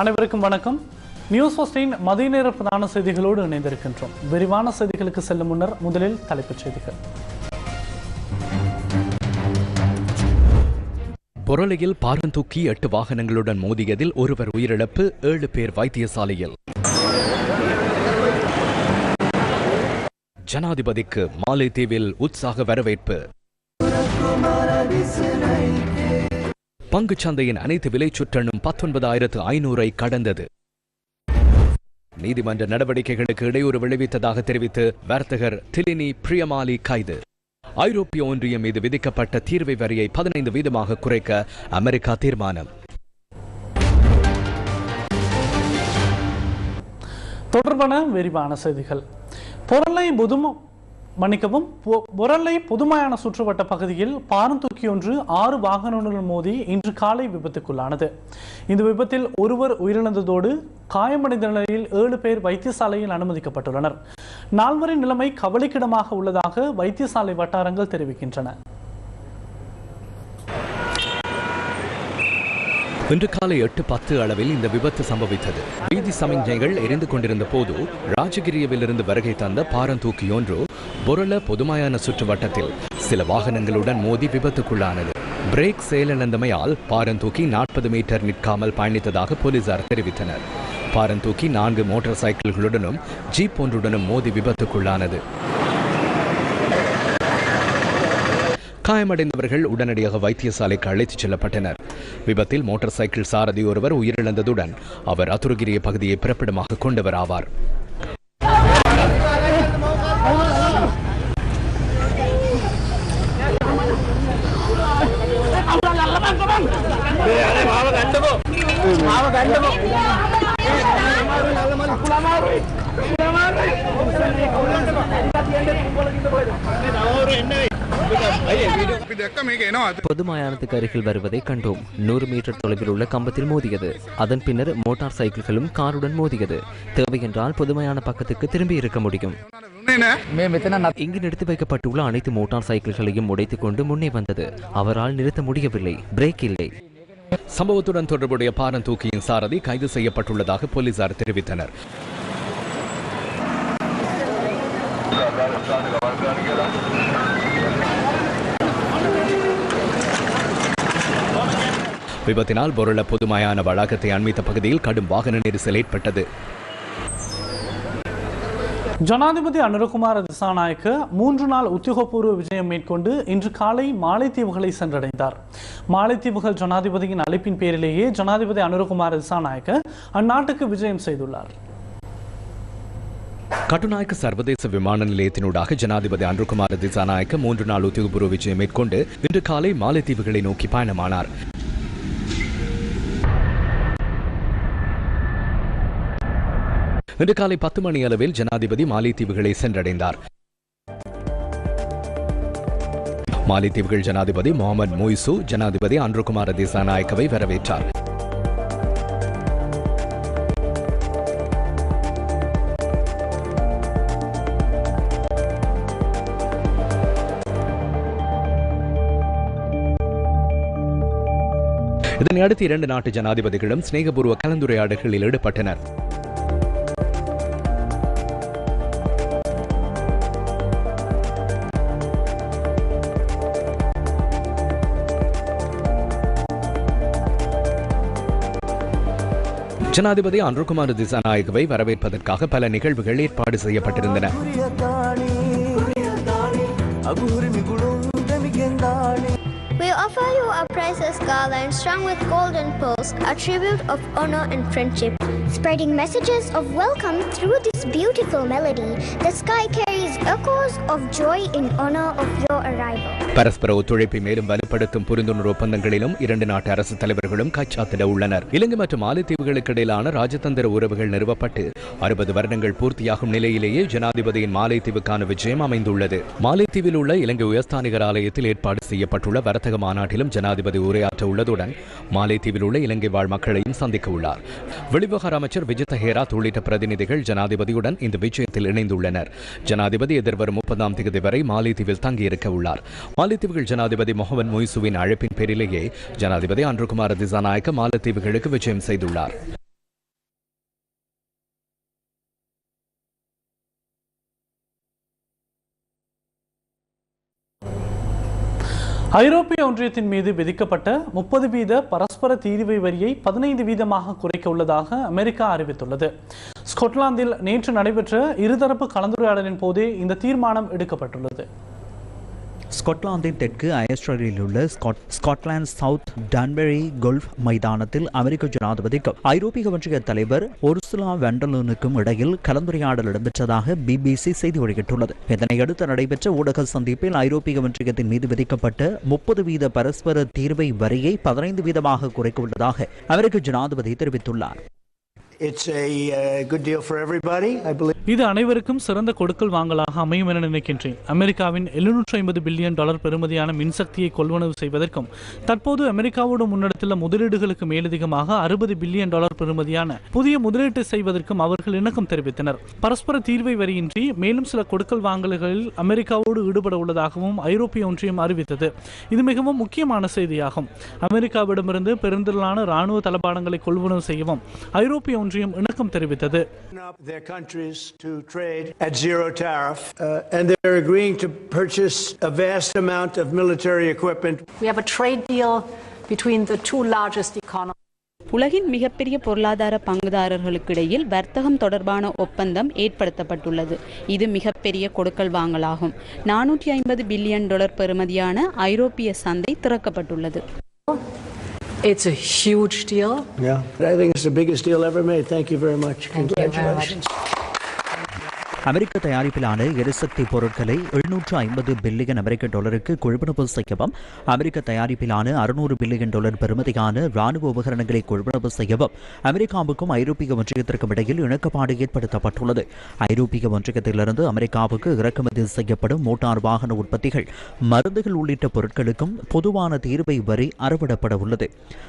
அனைவருக்கும் வணக்கம். நியூஸ் ஃபஸ்டின் மதிய நேர பிரதான செய்திகளோடு இணைந்திருக்கின்றோம். விரிவான செய்திகளுக்கு செல்லும் முன்னர் முதலில் தலைப்புச் செய்திகள். பொருளையில் பாரந்தூக்கி எட்டு வாகனங்களுடன் மோதியதில் ஒருவர் உயிரிழப்பு ஏழு பேர் வைத்தியசாலையில். ஜனாதிபதிக்கு மாலைத்தீவில் உற்சாக வரவேற்பு. பங்கு சந்தையின் அனைத்து விலை சுற்றணும் பத்தொன்பதாயிரத்து ஐநூறை கடந்தது. நீதிமன்ற நடவடிக்கைகளுக்கு இடையூறு விளைவித்ததாக தெரிவித்து வர்த்தகர் திலினி பிரியமாலி கைது. ஐரோப்பிய ஒன்றியம் மீது விதிக்கப்பட்ட தீர்வை வரியை பதினைந்து வீதமாக குறைக்க அமெரிக்கா தீர்மானம். தொடர்பான விரிவான செய்திகள். பொருளை புதுமும் மன்னிக்கவும் பொ- புதுமையான சுற்றுவட்ட பகுதியில் பாரந்தூக்கி ஒன்று ஆறு வாகனங்கள் மோதி இன்று காலை விபத்துக்குள்ளானது. இந்த விபத்தில் ஒருவர் உயிரிழந்ததோடு காயமடைந்த நிலையில் ஏழு பேர் வைத்தியசாலையில் அனுமதிக்கப்பட்டுள்ளனர். நால்வரின் நிலைமை கவலைக்கிடமாக உள்ளதாக வைத்தியசாலை வட்டாரங்கள் தெரிவிக்கின்றன. இன்று காலை எட்டு பத்து அளவில் இந்த விபத்து சம்பவித்தது. வீதி சமிஞ்ஞைகள் எரிந்து கொண்டிருந்த போது ராஜகிரியவிலிருந்து வருகை தந்த பாரந்தூக்கியொன்று பொருள பொதுமையான சுற்றுவட்டத்தில் சில வாகனங்களுடன் மோதி விபத்துக்குள்ளானது. பிரேக் செயலிழந்தமையால் பாரந்தூக்கி நாற்பது மீட்டர் நிற்காமல் பயணித்ததாக போலீசார் தெரிவித்தனர். பாரந்தூக்கி நான்கு மோட்டார் சைக்கிள்களுடனும் ஜீப் ஒன்றுடனும் மோதி விபத்துக்குள்ளானது. காயமடைந்தவர்கள் உடனடியாக வைத்தியசாலைக்கு அழைத்துச் செல்லப்பட்டனர். விபத்தில் மோட்டார் சைக்கிள் சாரதி ஒருவர் உயிரிழந்ததுடன் அவர் அத்துருகிரிய பகுதியை பிறப்பிடமாக கொண்டவர் ஆவார். பொதுமயானத்துக்கு அருகில் வருவதை கண்டோம். நூறு மீட்டர் தொலைவில் உள்ள கம்பத்தில் மோதியது. அதன் பின்னர் மோட்டார் சைக்கிள்களும் காருடன் மோதியது. தேவையென்றால் பொதுமையான பக்கத்துக்கு திரும்பி இருக்க முடியும். இங்கு நிறுத்தி வைக்கப்பட்டுள்ள அனைத்து மோட்டார் சைக்கிள்களையும் உடைத்துக் கொண்டு முன்னே வந்தது. அவரால் நிறுத்த முடியவில்லை. பிரேக் இல்லை. சம்பவத்துடன் தொடர்புடைய பாரந்தூக்கியின் சாரதி கைது செய்யப்பட்டுள்ளதாக போலீசார் தெரிவித்தனர். விபத்தினால் பொருள பொதுமையான வளாகத்தை அண்மித்த பகுதியில் கடும் வாகன நெரிசல் ஏற்பட்டது. ஜனாதிபதி அனுரகுமார திசாநாயக்க மூன்று நாள் உத்தியோகபூர்வ விஜயம் மேற்கொண்டு இன்று காலை மாலைத்தீவுகளை சென்றடைந்தார். மாலைத்தீவுகள் ஜனாதிபதியின் அழைப்பின் பேரிலேயே ஜனாதிபதி அனுரகுமார திசாநாயக்க அந்நாட்டுக்கு விஜயம் செய்துள்ளார். கட்டுநாயக்க சர்வதேச விமான நிலையத்தினூடாக ஜனாதிபதி அன்ருகுமார திசாநாயக்க மூன்று நாள் உத்தியோகபூர்வ விஜயம் மேற்கொண்டு இன்று காலை மாலைத்தீவுகளை நோக்கி பயணமானார். இன்று காலை பத்து மணி அளவில் ஜனாதிபதி மாலைத்தீவுகளை சென்றடைந்தார். மாலைத்தீவுகள் ஜனாதிபதி முகமது மொய்சு ஜனாதிபதி அன்ருகுமார திசாநாயக்கவை வரவேற்றார். இதனையடுத்து இரண்டு நாட்டு ஜனாதிபதிகளும் சிநேகபூர்வ கலந்துரையாடல்களில் ஈடுபட்டனர். ஜனாதிபதி அன்ருகுமார் திசாநாயகவை வரவேற்பதற்காக பல நிகழ்வுகள் ஏற்பாடு செய்யப்பட்டிருந்தன We offer you a priceless garland strung with golden pearls, a tribute of honor and friendship. Spreading messages of welcome through this beautiful melody, the sky carries echoes of joy in honor of your arrival. பரஸ்பர ஒத்துழைப்பை மேலும் வலுப்படுத்தும் புரிந்துணர்வு ஒப்பந்தங்களிலும் இரண்டு நாட்டு அரசு தலைவர்களும் கைச்சாத்திட உள்ளனர். இலங்கை மற்றும் மாலைத்தீவுகளுக்கு இடையிலான ராஜதந்திர உறவுகள் நிறுவப்பட்டு அறுபது வருடங்கள் பூர்த்தியாகும் நிலையிலேயே ஜனாதிபதியின் மாலைத்தீவுக்கான விஜயம் அமைந்துள்ளது. மாலைத்தீவில் உள்ள இலங்கை உயர்ஸ்தானிகர் ஆலயத்தில் ஏற்பாடு செய்யப்பட்டுள்ள வர்த்தக மாநாட்டிலும் ஜனாதிபதி உரையாற்ற உள்ளதுடன் மாலைத்தீவில் உள்ள இலங்கை வாழ் மக்களையும் சந்திக்க உள்ளார். வெளிவிவகார அமைச்சர் விஜித ஹேராத் உள்ளிட்ட பிரதிநிதிகள் ஜனாதிபதியுடன் இந்த விஜயத்தில் இணைந்துள்ளனர். ஜனாதிபதி எதிர்வரும் முப்பதாம் தேதி வரை மாலைத்தீவில் தங்கியிருக்க உள்ளார். மாலத்தீவுகள் ஜனாதிபதி முகமது மொய்சுவின் அழைப்பின் பேரிலேயே ஜனாதிபதி அன்றுகுமார் திசாநாயக்க மாலத்தீவுகளுக்கு விஜயம் செய்துள்ளார். ஐரோப்பிய ஒன்றியத்தின் மீது விதிக்கப்பட்ட முப்பது வீத பரஸ்பர தீர்வை வரியை பதினைந்து வீதமாக குறைக்க உள்ளதாக அமெரிக்கா அறிவித்துள்ளது. ஸ்கொட்லாந்தில் நேற்று நடைபெற்ற இருதரப்பு கலந்துரையாடலின் போதே இந்த தீர்மானம் எடுக்கப்பட்டுள்ளது. ஸ்காட்லாந்தின் தெற்கு அயஸ்டரில் உள்ள Scot Scotland south Turnberry golf மைதானத்தில் அமெரிக்க ஜனாதிபதிக்கும் ஐரோப்பிய ஒன்றிய தலைவர் ஒர்சுலா வெண்டலனுக்கும் இடையில் கலந்துரையாடல் இடம்பெற்றதாக பிபிசி செய்தி வெளியிட்டுள்ளது. இதனையடுத்து நடைபெற்ற ஊடக சந்திப்பில் ஐரோப்பிய ஒன்றியத்தின் மீது விதிக்கப்பட்ட முப்பது வீத பரஸ்பர தீர்வை வரியை பதினைந்து வீதமாக குறைக்க உள்ளதாக அமெரிக்க ஜனாதிபதி தெரிவித்துள்ளார். இது அனைவருக்கும் சிறந்த கொடுக்கல் வாங்கலாக அமையும் என நினைக்கின்றேன். அமெரிக்காவின் எழுநூற்றி ஐம்பது பில்லியன் டாலர் பெறுமதியான மின்சக்தியை கொள்வனவு செய்வதற்கும் தற்போது அமெரிக்காவோடு முன்னெடுத்துள்ள முதலீடுகளுக்கு மேலதிகமாக அறுபது பில்லியன் டாலர் பெறுமதியான புதிய முதலீட்டு செய்வதற்கும் அவர்கள் இணக்கம் தெரிவித்தனர். பரஸ்பர தீர்வை வரியின்றி மேலும் சில கொடுக்கல் வாங்கல்களில் அமெரிக்காவோடு ஈடுபட உள்ளதாகவும் ஐரோப்பிய ஒன்றியம் அறிவித்தது. இது மிகவும் முக்கியமான செய்தியாகும். அமெரிக்காவிடமிருந்து பெருந்திரளான ராணுவ தளபாடங்களை கொள்வனவு செய்யவும் ஐரோப்பிய ஒன்றியம் இணக்கம் தெரிவித்தது Up their countries to trade at zero tariff, uh, and they're agreeing to purchase a vast amount of military equipment. We have a trade deal between the two largest economies. உலகின் மிகப்பெரிய பொருளாதார பங்குதாரர்களுக்கிடையில் வர்த்தகம் தொடர்பான ஒப்பந்தம் ஏற்படுத்தப்பட்டுள்ளது இது மிகப்பெரிய கொடுக்கல் வாங்கலாகும் நானூற்றி ஐம்பது பில்லியன் டாலர் பெறுமதியான ஐரோப்பிய சந்தை திறக்கப்பட்டுள்ளது It's a huge deal. Yeah. I think it's the biggest deal ever made. Thank you very much. Thank you very much. Congratulations. அமெரிக்க தயாரிப்பிலான எரிசக்தி பொருட்களை எழுநூற்று ஐம்பது பில்லியன் அமெரிக்க டாலருக்கு கொள்வனவு செய்யவும் அமெரிக்க தயாரிப்பிலான அறுநூறு பில்லியன் டாலர் பெறுமதியான ராணுவ உபகரணங்களை கொள்வனவு செய்யவும் அமெரிக்காவுக்கும் ஐரோப்பிய ஒன்றியத்திற்கும் இடையில் இணக்கப்பாடு ஏற்படுத்தப்பட்டுள்ளது. ஐரோப்பிய ஒன்றியத்திலிருந்து அமெரிக்காவுக்கு இறக்குமதி செய்யப்படும் மோட்டார் வாகன உற்பத்திகள் மருந்துகள் உள்ளிட்ட பொருட்களுக்கும் பொதுவான தீர்வை வரி அறவிடப்பட உள்ளது.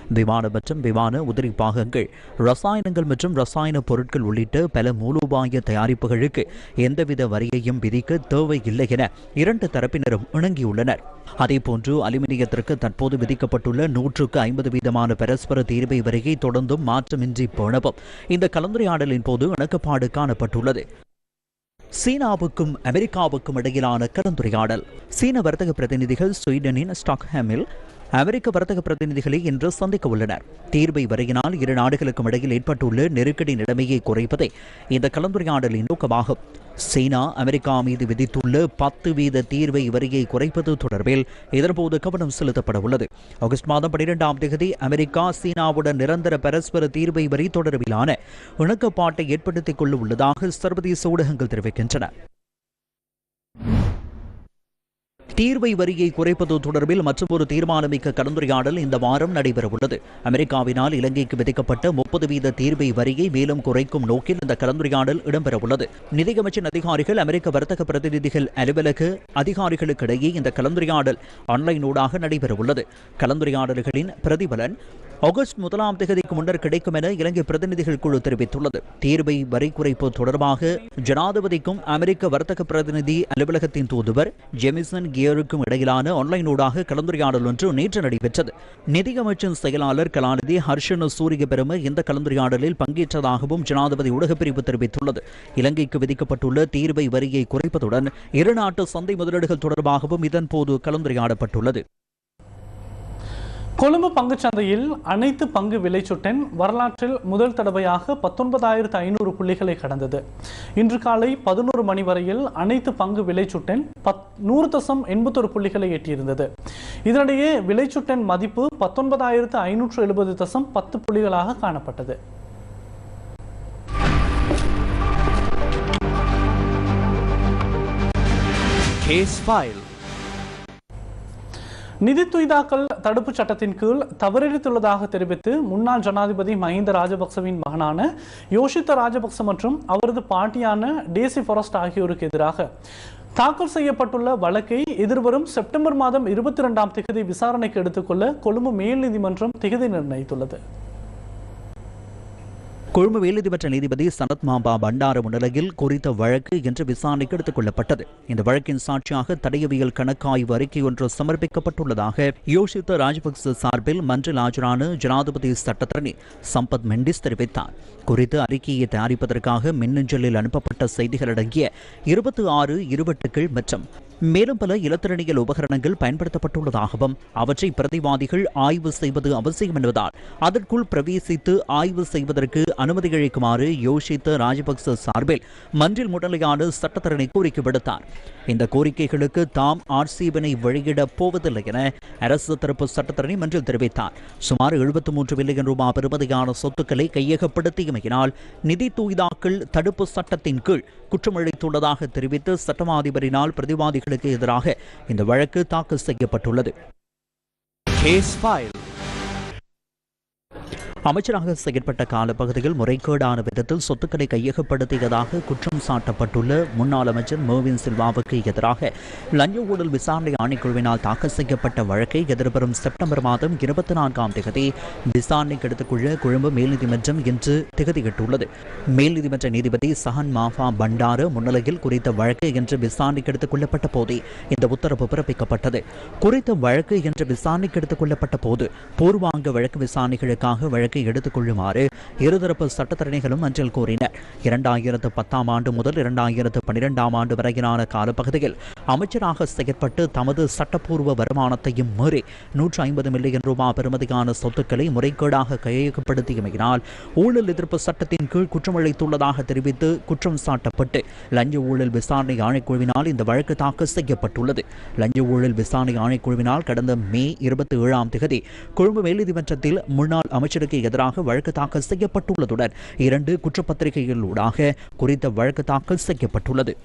விமான மற்றும் விமான உதிரி பாகங்கள் ரசாயனங்கள் மற்றும் ரசாயன பொருட்கள் உள்ளிட்ட பல மூலோபாய தயாரிப்புகளுக்கு எந்தவித வரியையும் விதிக்க தேவையில்லை என இரண்டு தரப்பினரும் இணங்கியுள்ளனர். அதேபோன்று அலுமினியத்திற்கு தற்போது விதிக்கப்பட்டுள்ள நூற்றுக்கு ஐம்பது வீதமான பரஸ்பர தீர்வை வரியை தொடர்ந்தும் மாற்றமின்றி போனவும் இந்த கலந்துரையாடலின் போது இணக்கப்பாடு காணப்பட்டுள்ளது. சீனாவுக்கும் அமெரிக்காவுக்கும் இடையிலான கலந்துரையாடல். சீன வர்த்தக பிரதிநிதிகள் ஸ்வீடனின் ஸ்டாக்ஹாமில் அமெரிக்க வர்த்தக பிரதிநிதிகளை இன்று சந்திக்க உள்ளனர். தீர்வை வரையினால் இரு நாடுகளுக்கும் இடையில் ஏற்பட்டுள்ள நெருக்கடி நிலைமையை குறைப்பதே இந்த கலந்துரையாடலின் நோக்கமாகும். சீனா அமெரிக்கா மீது விதித்துள்ள பத்து வீத தீர்வை வரியை குறைப்பது தொடர்பில் இதன்போது கவனம் செலுத்தப்பட உள்ளது. ஆகஸ்ட் மாதம் பனிரெண்டாம் தேதி அமெரிக்கா சீனாவுடன் நிரந்தர பரஸ்பர தீர்வை வரி தொடர்பிலான இணக்கப்பாட்டை ஏற்படுத்திக் கொள்ள உள்ளதாக சர்வதேச ஊடகங்கள் தெரிவிக்கின்றன. தீர்வை வரியை குறைப்பது தொடர்பில் மற்றொரு தீர்மானமிக்க கலந்துரையாடல் இந்த வாரம் நடைபெறவுள்ளது. அமெரிக்காவினால் இலங்கைக்கு விதிக்கப்பட்ட முப்பது வீத தீர்வை வரியை மேலும் குறைக்கும் நோக்கில் இந்த கலந்துரையாடல் இடம்பெறவுள்ளது. நிதியமைச்சின் அதிகாரிகள் அமெரிக்க வர்த்தக பிரதிநிதிகள் அலுவலக அதிகாரிகளுக்கிடையே இந்த கலந்துரையாடல் ஆன்லைனூடாக நடைபெறவுள்ளது. கலந்துரையாடல்களின் பிரதிபலன் ஆகஸ்ட் முதலாம் தேதிக்கு முன்னர் கிடைக்கும் என இலங்கை பிரதிநிதிகள் குழு தெரிவித்துள்ளது. தீர்வை வரி குறைப்பு தொடர்பாக ஜனாதிபதிக்கும் அமெரிக்க வர்த்தக பிரதிநிதி அலுவலகத்தின் தூதுவர் ஜெமிசன் கியருக்கும் இடையிலான ஆன்லைன் ஊடாக கலந்துரையாடல் ஒன்று நேற்று நடைபெற்றது. நிதியமைச்சின் செயலாளர் கலாநிதி ஹர்ஷன சூரியபெரும இந்த கலந்துரையாடலில் பங்கேற்றதாகவும் ஜனாதிபதி ஊடகப்பிரிவு தெரிவித்துள்ளது. இலங்கைக்கு விதிக்கப்பட்டுள்ள தீர்வை வரியை குறைப்பதுடன் இரு நாட்டு சந்தை முதலீடுகள் தொடர்பாகவும் இதன்போது கலந்துரையாடப்பட்டுள்ளது. கொழும்பு பங்குச்சந்தையில் அனைத்து பங்கு விலைச்சுட்டன் வரலாற்றில் முதல் தடவையாக பத்தொன்பதாயிரத்து ஐநூறு புள்ளிகளை கடந்தது. இன்று காலை பதினோரு மணி வரையில் அனைத்து பங்கு விலைச்சுட்டன் பத் நூறு தசம் எண்பத்தொரு புள்ளிகளை எட்டியிருந்தது. இதனிடையே விலைச்சுட்டன் மதிப்பு பத்தொன்பதாயிரத்து ஐநூற்று எழுபது தசம் பத்து புள்ளிகளாக காணப்பட்டது. கேஸ் ஃபைல் நிதி துய்தாக்கல் தடுப்பு சட்டத்தின் கீழ் தவறிழித்துள்ளதாக தெரிவித்து முன்னாள் ஜனாதிபதி மஹிந்த ராஜபக்சவின் மகனான யோஷித்த ராஜபக்ச மற்றும் அவரது பாட்டியான டேசி ஃபாரஸ்ட் ஆகியோருக்கு எதிராக தாக்கல் செய்யப்பட்டுள்ள வழக்கை எதிர்வரும் செப்டம்பர் மாதம் இருபத்தி இரண்டாம் திகதி விசாரணைக்கு எடுத்துக்கொள்ள கொழும்பு மேல் நீதிமன்றம் திகதி நிர்ணயித்துள்ளது. கொழும்பு மேலதிபற்ற நீதிபதி சனத் மாம்பா பண்டார முன்னிலையில் குறித்த வழக்கு இன்று விசாரணைக்கு எடுத்துக் கொள்ளப்பட்டது. இந்த வழக்கின் சாட்சியாக தடையவியல் கணக்காய்வு அறிக்கை ஒன்று சமர்ப்பிக்கப்பட்டுள்ளதாக யோசித்த ராஜபக்ச சார்பில் மன்றில் ஆஜரான ஜனாதிபதி சட்டத்தரணி சம்பத் மெண்டிஸ் தெரிவித்தார். குறித்து அறிக்கையை தயாரிப்பதற்காக மின்னஞ்சலில் அனுப்பப்பட்ட செய்திகள் அடங்கிய இருபத்தி ஆறு இருவட்டுகள் மற்றும் மேலும் பல இலத்திரனியல் உபகரணங்கள் பயன்படுத்தப்பட்டுள்ளதாகவும் அவற்றை பிரதிவாதிகள் ஆய்வு செய்வது அவசியம் என்பதால் அதற்குள் பிரவேசித்து ஆய்வு செய்வதற்கு அனுமதி அளிக்குமாறு யோசித்த ராஜபக்ச சார்பில் மன்றில் முதலையான சட்டத்தரணி கோரிக்கை விடுத்தார். இந்த கோரிக்கைகளுக்கு தாம் ஆட்சேபனை வெளியிடப் போவதில்லை என அரசு தரப்பு சட்டத்தரணி மன்றில் தெரிவித்தார். சுமார் எழுபத்தி மூன்று மில்லியன் ரூபாய் பெறுமதியான சொத்துக்களை கையகப்படுத்தியமையினால் நிதி தூய்தாக்கள் தடுப்பு சட்டத்தின் கீழ் குற்றமளித்துள்ளதாக தெரிவித்து சட்டமாதிபரினால் பிரதிவாதிகளுக்கு எதிராக இந்த வழக்கு தாக்கல் செய்யப்பட்டுள்ளது. அமைச்சராக செயற்பட்ட காலப்பகுதியில் முறைகேடான விதத்தில் சொத்துக்களை கையகப்படுத்தியதாக குற்றம் சாட்டப்பட்டுள்ள முன்னாள் அமைச்சர் மோவின் சில்வாவுக்கு எதிராக லஞ்ச ஊழல் விசாரணை ஆணைக்குழுவினால் தாக்கல் செய்யப்பட்ட வழக்கை எதிர்வரும் செப்டம்பர் மாதம் இருபத்தி நான்காம் தேதி விசாரணைக்கு எடுத்துக்கொள்ள கொழும்பு மேல்நீதிமன்றம் இன்று திகதியிட்டுள்ளது. மேல் நீதிமன்ற நீதிபதி சஹன் மாஃபா பண்டார முன்னிலையில் குறித்த வழக்கு இன்று விசாரணைக்கு எடுத்துக் கொள்ளப்பட்ட போதே இந்த உத்தரவு பிறப்பிக்கப்பட்டது. குறித்த வழக்கு இன்று விசாரணைக்கு எடுத்துக் கொள்ளப்பட்ட போது பூர்வாங்க வழக்கு விசாரணைகளுக்காக வழக்கு எடுத்துக் கொள்ளுமாறு இருதரப்பு சட்டத்தரணிகளும் அஞ்சல் கோரினர். இரண்டாயிரத்து பத்தாம் ஆண்டு முதல் இரண்டாயிரத்து பன்னிரெண்டாம் ஆண்டு வரையிலான காலப்பகுதியில் அமைச்சராக செயற்பட்டு தமது சட்டப்பூர்வ வருமானத்தையும் மீறி நூற்று ஐம்பது மில்லியன் ரூபாய் பெறுமதியான சொத்துக்களை முறைகேடாக கையகப்படுத்தியமையினால் ஊழல் எதிர்ப்பு சட்டத்தின் கீழ் குற்றமளித்துள்ளதாக தெரிவித்து குற்றம் சாட்டப்பட்டு லஞ்ச ஊழல் விசாரணை ஆணைக்குழுவினால் இந்த வழக்கு தாக்கல் செய்யப்பட்டுள்ளது. லஞ்ச ஊழல் விசாரணை ஆணைக்குழுவினால் கடந்த மே இருபத்தி ஏழாம் தேதி கொழும்பு மேல்நீதிமன்றத்தில் முன்னாள் அமைச்சருக்கு எதிராக வழக்கு தாக்கல் செய்யப்பட்டுள்ளதுடன் இரண்டு குற்றப்பத்திரிகைகளூடாக குறித்த வழக்கு தாக்கல் செய்யப்பட்டுள்ளது.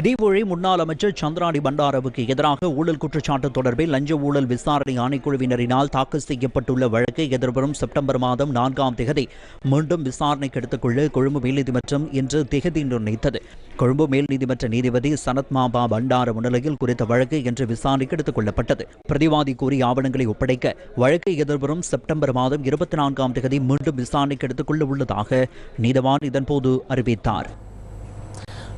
இதேவேளை முன்னாள் அமைச்சர் சந்திராணி பண்டாரவுக்கு எதிராக ஊழல் குற்றச்சாட்டு தொடர்பில் லஞ்ச ஊழல் விசாரணை ஆணைக்குழுவினரினால் தாக்கல் செய்யப்பட்டுள்ள வழக்கை எதிர்வரும் செப்டம்பர் மாதம் நான்காம் திகதி மீண்டும் விசாரணைக்கு எடுத்துக்கொள்ள கொழும்பு மேல் நீதிமன்றம் இன்று திகதி நிர்ணயித்தது. கொழும்பு மேல் நீதிமன்ற நீதிபதி சனத் மாபா பண்டார முன்னிலையில் குறித்த வழக்கு இன்று விசாரணைக்கு எடுத்துக் கொள்ளப்பட்டது. பிரதிவாதி கூறிய ஆவணங்களை ஒப்படைக்க வழக்கை எதிர்வரும் செப்டம்பர் மாதம் இருபத்தி நான்காம் தேதி மீண்டும் விசாரணைக்கு எடுத்துக் கொள்ள உள்ளதாக நீதவான் இதன்போது அறிவித்தார்.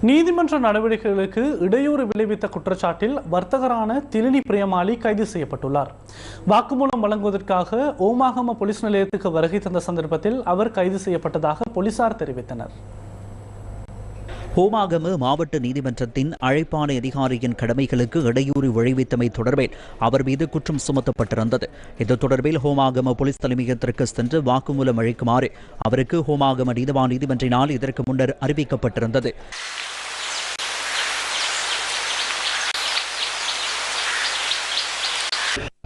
நீதிமன்ற நடவடிக்கைகளுக்கு இடையூறு விளைவித்த குற்றச்சாட்டில் வர்த்தகரான திலினி பிரியமாலி கைது செய்யப்பட்டுள்ளார். வாக்குமூலம் வழங்குவதற்காக ஓமாகம போலீஸ் நிலையத்துக்கு வருகை தந்த சந்தர்ப்பத்தில் அவர் கைது செய்யப்பட்டதாக போலீசார் தெரிவித்தனர். ஹோமாகம மாவட்ட நீதிமன்றத்தின் அழைப்பாணை அதிகாரியின் கடமைகளுக்கு இடையூறு விளைவித்தமை தொடர்பில் அவர் மீது குற்றம் சுமத்தப்பட்டிருந்தது. இது தொடர்பில் ஹோமாகம போலீஸ் தலைமையகத்திற்கு சென்று வாக்குமூலம் அளிக்குமாறு அவருக்கு ஹோமாகம நீதிவான் நீதிமன்றினால் இதற்கு முன்னர் அறிவிக்கப்பட்டிருந்தது.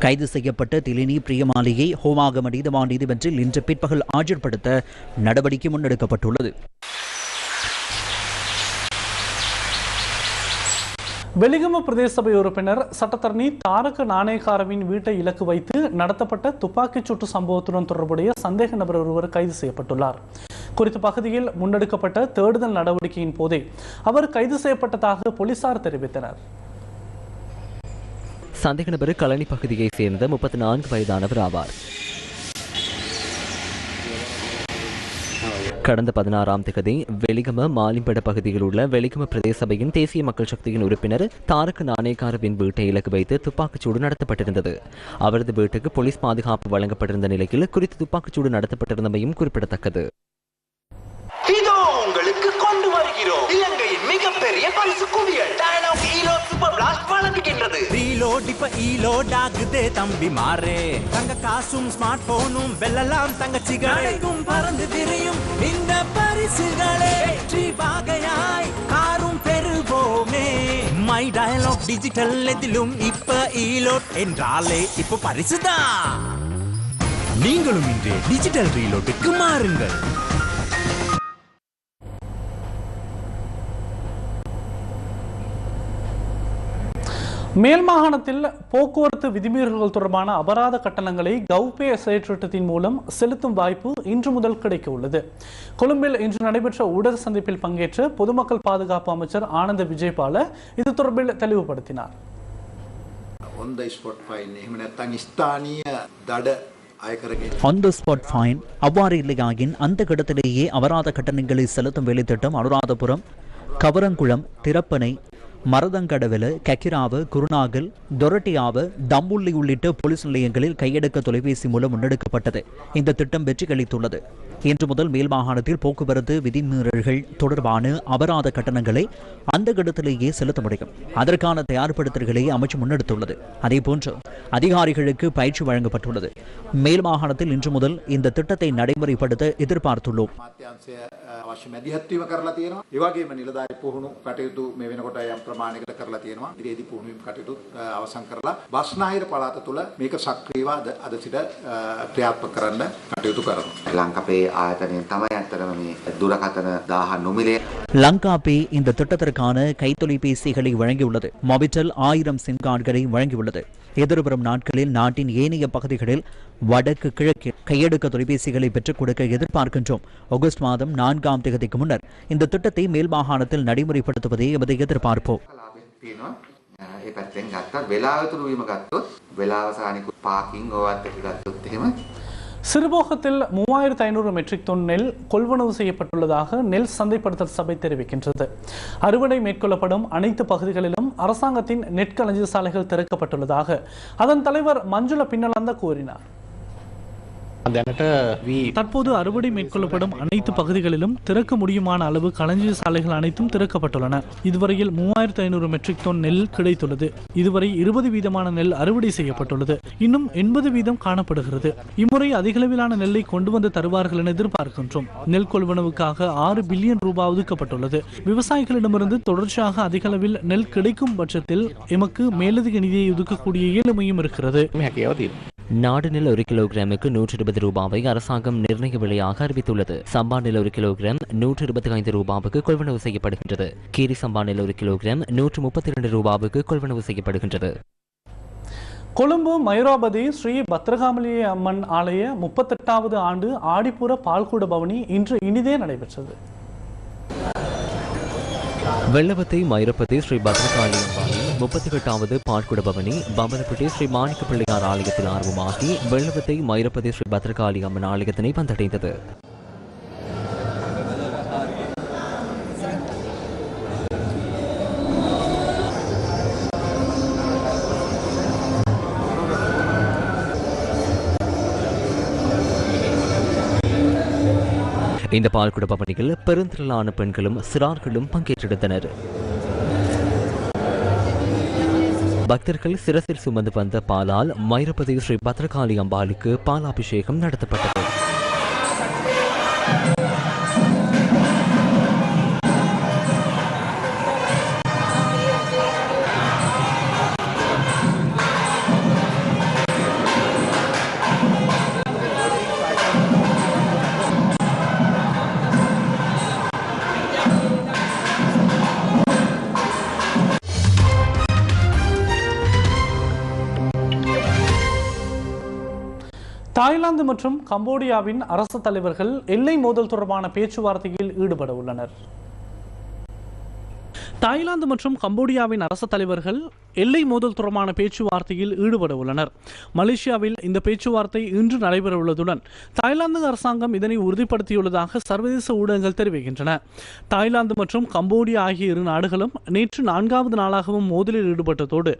கைது செய்யப்பட்ட திலினி பிரியமாலியை ஹோமாகம நீதிவான் நீதிமன்றில் இன்று பிற்பகல் ஆஜர்படுத்த நடவடிக்கை முன்னெடுக்கப்பட்டுள்ளது. வெலிகம பிரதேச சபை உறுப்பினர் சட்டத்தரணி தாரக நாணயக்காரவின் வீட்டை இலக்கு வைத்து நடத்தப்பட்ட துப்பாக்கிச் சூட்டு சம்பவத்துடன் தொடர்புடைய சந்தேக நபர் ஒருவர் கைது செய்யப்பட்டுள்ளார். குறித்த பகுதியில் முன்னெடுக்கப்பட்ட தேடுதல் நடவடிக்கையின் போதே அவர் கைது செய்யப்பட்டதாக போலீசார் தெரிவித்தனர். சந்தேக நபர் கழனி பகுதியைச் சேர்ந்த முப்பத்தி நான்கு வயதானவர் ஆவார். கடந்த பதினாறாம் திகதி வெலிகம மாலிம்பட பகுதியில் உள்ள வெலிகம பிரதேச சபையின் தேசிய மக்கள் சக்தியின் உறுப்பினர் தாரக நானேகாரவின் வீட்டை இலக்கு வைத்து துப்பாக்கிச்சூடு நடத்தப்பட்டிருந்தது. அவரது வீட்டுக்கு போலீஸ் பாதுகாப்பு வழங்கப்பட்டிருந்த நிலையில் குறித்து துப்பாக்கிச்சூடு நடத்தப்பட்டிருந்தமையும் குறிப்பிடத்தக்கது. இதோ உங்களுக்கு கொண்டு வருகிறோம். இலங்கையின் மிகப்பெரிய பரிசு குவியல். சூப்பர் பிளாஸ்ட் வழங்குகின்றது ரீலோட் இப்ப ஈலோட் ஆகுதே தம்பி மாறே. தங்க காசும் ஸ்மார்ட் போனும் வெல்லலாம் தங்கச்சிகளும் பறந்து திரியும் இந்த பரிசுகளே. வெற்றி வாகையாய் காரும் பெறுவோமே. மை டயலாக் டிஜிட்டல் எதிலும் இப்ப ஈலோட் என்றாலே இப்ப பரிசுதான். நீங்களும் இன்று டிஜிட்டல் ரீலோட்டுக்கு மாறுங்கள். மேல் மாகாணத்தில் போக்குவரத்து விதிமீறல்கள் தொடர்பான அபராத கட்டணங்களை கவ்பே செயற்றிட்டத்தின் மூலம் செலுத்தும் வாய்ப்பு இன்று முதல் கிடைக்க உள்ளது கொழும்பில் இன்று நடைபெற்ற ஊடக சந்திப்பில் பங்கேற்று பொதுமக்கள் பாதுகாப்பு அமைச்சர் ஆனந்த விஜயபால இது தொடர்பில் தெளிவுபடுத்தினார். ஆன் த ஸ்பாட் ஃபைன் அவ்வாறு இல்லையாயின் அந்த கட்டத்திலேயே அபராத கட்டணங்களை செலுத்தும் வேலைத்திட்டம் அனுராதபுரம் கவரங்குளம் திறப்பனை மரதங்கடவெல கக்கிராவ குருநாகல் தொரட்டியாவ தம்புள்ளி உள்ளிட்ட போலீஸ் நிலையங்களில் கையடக்க தொலைபேசி மூலம் முன்னெடுக்கப்பட்டது இந்த திட்டம் வெற்றி அளித்துள்ளது இன்று முதல் மேல் மாகாணத்தில் போக்குவரத்து விதிமீறல்கள் தொடர்பான அபராத கட்டணங்களை அந்த இடத்திலேயே செலுத்த முடியும் அதற்கான தயார்படுத்தல்களை அமைச்சு முன்னெடுத்துள்ளது அதேபோன்று அதிகாரிகளுக்கு பயிற்சி வழங்கப்பட்டுள்ளது மேல் மாகாணத்தில் இன்று முதல் இந்த திட்டத்தை நடைமுறைப்படுத்த எதிர்பார்த்துள்ளோம் අමාත්‍යංශය අ, අවශ්‍ය මැදිහත්වීම කරලා තියෙනවා. ඒ වගේම නිලධාරි පුහුණු කටයුතු මේ වෙනකොට යම් ප්‍රමාණයකට කරලා තියෙනවා. ඉදිරියේදී පුහුණුවීම් කටයුතු අ, අවසන් කරලා බස්නාහිර පළාත තුළ මේක සක්‍රියව අද අද සිට අ, ක්‍රියාත්මක කරන්න කටයුතු කරනවා. ලංකපේ ආයතනයෙන් තමයි ඇත්තටම මේ දුරකථන 1000 නොමිලේ லங்கா பே இந்த திட்டத்திற்கான கைத்தொலைபேசிகளை வழங்கியுள்ளது மொபிட்டல் ஆயிரம் சிம் கார்டுகளை வழங்கியுள்ளது எதிர்வரும் நாட்களில் நாட்டின் ஏனைய பகுதிகளில் வடக்கு கிழக்கு கையெடுக்க தொலைபேசிகளை பெற்றுக் கொடுக்க எதிர்பார்க்கின்றோம். ஆகஸ்ட் மாதம் நான்காம் தேதிக்கு முன்னர் இந்த திட்டத்தை மேல் மாகாணத்தில் நடைமுறைப்படுத்துவதை எமது எதிர்பார்ப்போம். சிறுபோகத்தில் மூவாயிரத்து ஐநூறு மெட்ரிக் டன் நெல் கொள்வனவு செய்யப்பட்டுள்ளதாக நெல் சந்தைப்படுத்தல் சபை தெரிவிக்கின்றது. அறுவடை மேற்கொள்ளப்படும் அனைத்து பகுதிகளிலும் அரசாங்கத்தின் நெற்களஞ்சிய சாலைகள் திறக்கப்பட்டுள்ளதாக அதன் தலைவர் மஞ்சுள பின்னலந்த கூறினார். தற்போது அறுவடை மேற்கொள்ளப்படும் அனைத்து பகுதிகளிலும் திறக்க முடியுமான அளவு களஞ்சிய சாலைகள் அனைத்தும் திறக்கப்பட்டுள்ளன. இதுவரையில் மூவாயிரத்து ஐநூறு மெட்ரிக் டன் நெல் கிடைத்துள்ளது. இதுவரை இருபது வீதமான நெல் அறுவடை செய்யப்பட்டுள்ளது. இன்னும் எண்பது வீதம் காணப்படுகிறது. இம்முறை அதிகளவிலான நெல்லை கொண்டு வந்து தருவார்கள் என எதிர்பார்க்கின்றோம். நெல் கொள்வனவுக்காக ஆறு பில்லியன் ரூபாய் ஒதுக்கப்பட்டுள்ளது. விவசாயிகளிடமிருந்து தொடர்ச்சியாக அதிக அளவில் நெல் கிடைக்கும் பட்சத்தில் எமக்கு மேலதிக நிதியை ஒதுக்கக்கூடிய இயலுமையும் இருக்கிறது. நாடு நெல் ஒரு கிலோகிராமுக்கு நூற்றி இருபது ரூபாவை அரசாங்கம் நிர்ணய விலையாக அறிவித்துள்ளது. சம்பா நெல் ஒரு கிலோகிராம் நூற்றி இருபத்தி ஐந்து ரூபாவுக்கு கொள்வனவு செய்யப்படுகின்றது. கீரி சம்பா நெல் ஒரு கிலோகிராம் நூற்று முப்பத்தி இரண்டு ரூபாவுக்கு கொள்வனவு செய்யப்படுகின்றது. கொழும்பு மயூராபதி ஸ்ரீ பத்ரகாமலி அம்மன் ஆலய முப்பத்தெட்டாவது ஆண்டு ஆடிப்புற பால்கூட பவனி இன்று இனிதே நடைபெற்றது. வெள்ளவத்தை மைரப்பதி ஸ்ரீ பத்ரகாளி அம்பாளின் முப்பத்தி எட்டாவது பாட்குட பவனி பம்பலப்பட்டி ஸ்ரீ மாணிக்க பிள்ளையார் ஆலயத்தில் ஆர்வமாகி வெள்ளவத்தை மயிரப்பதி ஸ்ரீ பத்ரகாளி அம்மன் ஆலயத்தினை வந்தடைந்தது. இந்த பால்குட பவனியில் பெருந்திரளான பெண்களும் சிறார்களும் பங்கேற்றெடுத்தனர். பக்தர்கள் சிரசில் சுமந்து வந்த பாலால் மைரபதி ஸ்ரீ பத்ரகாளி அம்பாளுக்கு பாலாபிஷேகம் நடத்தப்பட்டது. தாய்லாந்து மற்றும் கம்போடியாவின் அரசு தலைவர்கள் எல்லை மோதல் தொடர்பான பேச்சுவார்த்தையில் ஈடுபட உள்ளனர். தாய்லாந்து மற்றும் கம்போடியாவின் அரசு தலைவர்கள் எல்லை மோதல் தொடர்பான பேச்சுவார்த்தையில் ஈடுபட உள்ளனர். மலேசியாவில் இந்த பேச்சுவார்த்தை இன்று நடைபெறவுள்ளதுடன் தாய்லாந்து அரசாங்கம் இதனை உறுதிப்படுத்தியுள்ளதாக சர்வதேச ஊடகங்கள் தெரிவிக்கின்றன. தாய்லாந்து மற்றும் கம்போடியா ஆகிய இரு நாடுகளும் நேற்று நான்காவது நாளாகவும் மோதலில் ஈடுபட்டதோடு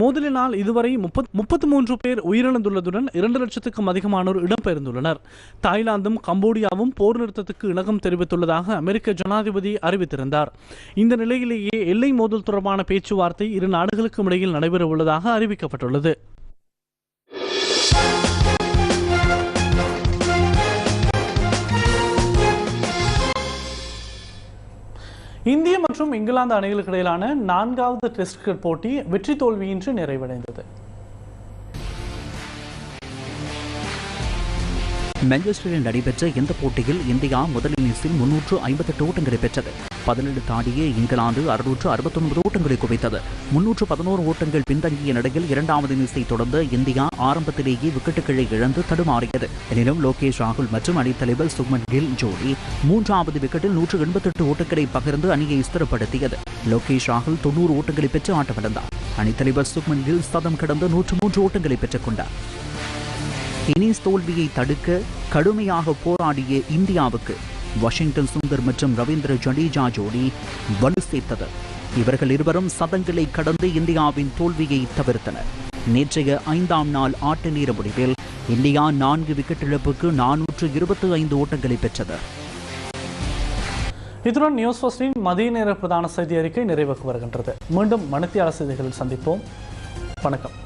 மோதலினால் இதுவரை முப்பத் முப்பத்தி மூன்று பேர் உயிரிழந்துள்ளதுடன் இரண்டு லட்சத்துக்கும் அதிகமானோர் இடம்பெயர்ந்துள்ளனர். தாய்லாந்தும் கம்போடியாவும் போர் நிறுத்தத்துக்கு இணக்கம் தெரிவித்துள்ளதாக அமெரிக்க ஜனாதிபதி அறிவித்திருந்தார். இந்த நிலையிலேயே எல்லை மோதல் தொடர்பான பேச்சுவார்த்தை இரு நாடுகளுக்கு நாடுகளுக்கும் இடையில் நடைபெற உள்ளதாக அறிவிக்கப்பட்டுள்ளது. இந்திய மற்றும் இங்கிலாந்து அணிகளுக்கு இடையிலான நான்காவது டெஸ்ட் கிரிக்கெட் போட்டி வெற்றி தோல்வியின்றி நிறைவடைந்தது. மான்செஸ்டரில் நடைபெற்ற இந்த போட்டியில் இந்தியா முதல் இன்னிங்ஸில் முன்னூற்று ஐம்பத்தெட்டு ஓட்டங்களை பெற்றது. பதினேழு தாண்டிய இங்கிலாந்து அறுநூற்று அறுபத்தொன்பது ஓட்டங்களை குவித்தது. முன்னூற்று பதினோரு ஓட்டங்கள் பின்தங்கிய நிலையில் இரண்டாவது இன்னிங்ஸை தொடர்ந்து இந்தியா ஆரம்பத்திலேயே விக்கெட்டுகளை இழந்து தடுமாறியது. எனினும் லோகேஷ் ராகுல் மற்றும் அணித்தலைவர் சுக்மன் கில் ஜோடி மூன்றாவது விக்கெட்டில் நூற்று எண்பத்தெட்டு ஓட்டங்களை பகிர்ந்து அணியை ஸ்திரப்படுத்தியது. லோகேஷ் ராகுல் தொண்ணூறு ஓட்டங்களை பெற்று ஆட்டமிழந்தார். அணித்தலைவர் சுக்மன் கில் சதம் கடந்து நூற்று மூன்று ஓட்டங்களை பெற்றுக் கொண்டார். டென்னிஸ் தோல்வியை தடுக்க கடுமையாக போராடிய இந்தியாவுக்கு வாஷிங்டன் சுந்தர் மற்றும் ரவீந்திர ஜடேஜா ஜோடி வலு சேர்த்தது. இவர்கள் இருவரும் சதங்களை கடந்து இந்தியாவின் தோல்வியை தவிர்த்தனர். நேற்றைய ஐந்தாம் நாள் ஆட்ட நேர முடிவில் இந்தியா நான்கு விக்கெட் இழப்புக்கு நானூற்று இருபத்தி ஐந்து ஓட்டங்களை பெற்றது. இத்துடன் நியூஸ் ஃபர்ஸ்டின் மதிய நேர பிரதான செய்தி அறிக்கை நிறைவுக்கு வருகின்றது. மீண்டும் மணித்தியால செய்திகளில் சந்திப்போம். வணக்கம்.